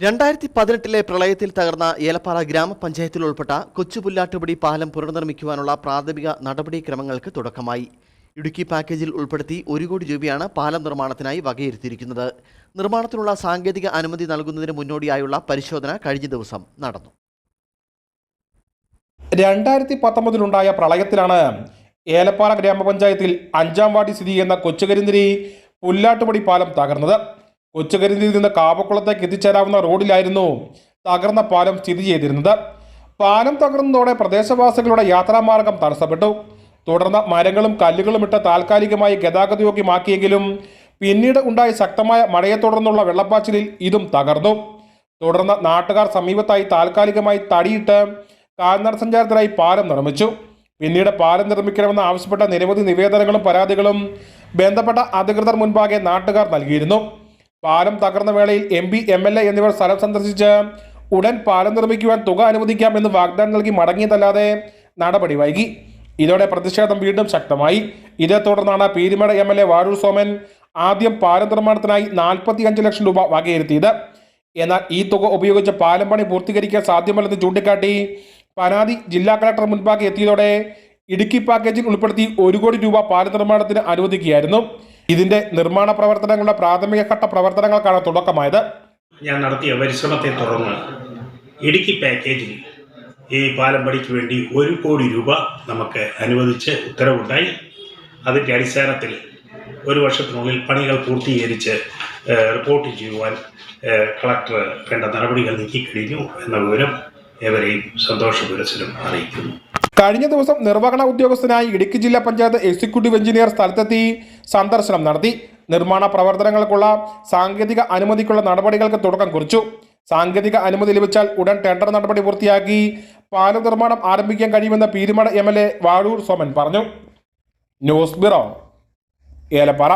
രണ്ടായിരത്തി പതിനെട്ടിലെ പ്രളയത്തിൽ തകർന്ന ഏലപ്പാറ ഗ്രാമപഞ്ചായത്തിൽ ഉൾപ്പെട്ട കൊച്ചുപുല്ലാട്ടുപടി പാലം പുനർനിർമ്മിക്കുവാനുള്ള പ്രാഥമിക നടപടിക്രമങ്ങൾക്ക് തുടക്കമായി. ഇടുക്കി പാക്കേജിൽ ഉൾപ്പെടുത്തി ഒരു കോടി രൂപയാണ് പാലം നിർമ്മാണത്തിനായി വകയിരുത്തിയിരിക്കുന്നത്. നിർമ്മാണത്തിനുള്ള സാങ്കേതിക അനുമതി നൽകുന്നതിന് മുന്നോടിയായുള്ള പരിശോധന കഴിഞ്ഞ ദിവസം നടന്നു. രണ്ടായിരത്തി പത്തൊമ്പതിലുണ്ടായ പ്രളയത്തിലാണ് ഏലപ്പാറ ഗ്രാമപഞ്ചായത്തിൽ അഞ്ചാം വാർഡിൽ സ്ഥിതി ചെയ്യുന്ന കൊച്ചുകരിന്തിരി പുല്ലാട്ടുപടി പാലം തകർന്നത്. കൊച്ചുകരിന്തിരിയിൽ നിന്ന് കാവക്കുളത്തേക്ക് എത്തിച്ചേരാവുന്ന റോഡിലായിരുന്നു തകർന്ന പാലം സ്ഥിതി ചെയ്തിരുന്നത്. പാലം തകർന്നതോടെ പ്രദേശവാസികളുടെ യാത്രാമാർഗം തടസ്സപ്പെട്ടു. തുടർന്ന് മരങ്ങളും കല്ലുകളും ഇട്ട് താൽക്കാലികമായി ഗതാഗതയോഗ്യമാക്കിയെങ്കിലും പിന്നീട് ഉണ്ടായ ശക്തമായ മഴയെ തുടർന്നുള്ള വെള്ളപ്പാച്ചിലിൽ ഇതും തകർന്നു. തുടർന്ന് നാട്ടുകാർ സമീപത്തായി താൽക്കാലികമായി തടിയിട്ട് കാൽനട സഞ്ചാരത്തിനായി പാലം നിർമ്മിച്ചു. പിന്നീട് പാലം നിർമ്മിക്കണമെന്ന് ആവശ്യപ്പെട്ട നിരവധി നിവേദനങ്ങളും പരാതികളും ബന്ധപ്പെട്ട അധികൃതർ മുൻപാകെ നാട്ടുകാർ നൽകിയിരുന്നു. പാലം തകർന്ന വേളയിൽ M P M L A എന്നിവർ സ്ഥലം സന്ദർശിച്ച് ഉടൻ പാലം നിർമ്മിക്കുവാൻ തുക അനുവദിക്കാം എന്ന് വാഗ്ദാനം നൽകി മടങ്ങിയതല്ലാതെ നടപടി വൈകി. ഇതോടെ പ്രതിഷേധം വീണ്ടും ശക്തമായി. ഇതേ തുടർന്നാണ് Peermade M L A Vazhoor Soman ആദ്യം പാലം നിർമ്മാണത്തിനായി നാൽപ്പത്തി അഞ്ച് ലക്ഷം രൂപ വകയിരുത്തിയത്. എന്നാൽ ഈ തുക ഉപയോഗിച്ച് പാലം പണി പൂർത്തീകരിക്കാൻ സാധ്യമല്ലെന്ന് ചൂണ്ടിക്കാട്ടി പരാതി ജില്ലാ കളക്ടർ മുൻപാകെ എത്തിയതോടെ ഇടുക്കി പാക്കേജിൽ ഉൾപ്പെടുത്തി ഒരു കോടി രൂപ പാലം നിർമ്മാണത്തിന് അനുവദിക്കുകയായിരുന്നു. ഇതിന്റെ നിർമ്മാണ പ്രവർത്തനങ്ങളുടെ പ്രാഥമിക ഘട്ട പ്രവർത്തനങ്ങൾക്കാണ് തുടക്കമായത്. ഞാൻ നടത്തിയ പരിശ്രമത്തെ തുടർന്ന് ഇടുക്കി പാക്കേജിൽ ഈ പാലം പണിക്ക് വേണ്ടി ഒരു കോടി രൂപ നമുക്ക് അനുവദിച്ച് ഉത്തരവുണ്ടായി. അതിന്റെ അടിസ്ഥാനത്തിൽ ഒരു വർഷത്തിനുള്ളിൽ പണികൾ പൂർത്തീകരിച്ച് റിപ്പോർട്ട് ചെയ്യുവാൻ കളക്ടർ വേണ്ട നടപടികൾ നീക്കിക്കഴിഞ്ഞു എന്ന വിവരം ഏവരെയും സന്തോഷപുരസരം അറിയിക്കുന്നു. കഴിഞ്ഞ ദിവസം നിർവഹണ ഉദ്യോഗസ്ഥനായി ഇടുക്കി ജില്ലാ പഞ്ചായത്ത് എക്സിക്യൂട്ടീവ് എഞ്ചിനീയർ സ്ഥലത്തെത്തി സന്ദർശനം നടത്തി. നിർമ്മാണ പ്രവർത്തനങ്ങൾക്കുള്ള സാങ്കേതിക അനുമതിക്കുള്ള നടപടികൾക്ക് തുടക്കം കുറിച്ചു. സാങ്കേതിക അനുമതി ലഭിച്ചാൽ ഉടൻ ടെൻഡർ നടപടി പൂർത്തിയാക്കി പാല നിർമ്മാണം ആരംഭിക്കാൻ കഴിയുമെന്ന് Peermade M L A Vazhoor Soman പറഞ്ഞു. News bureau Elappara.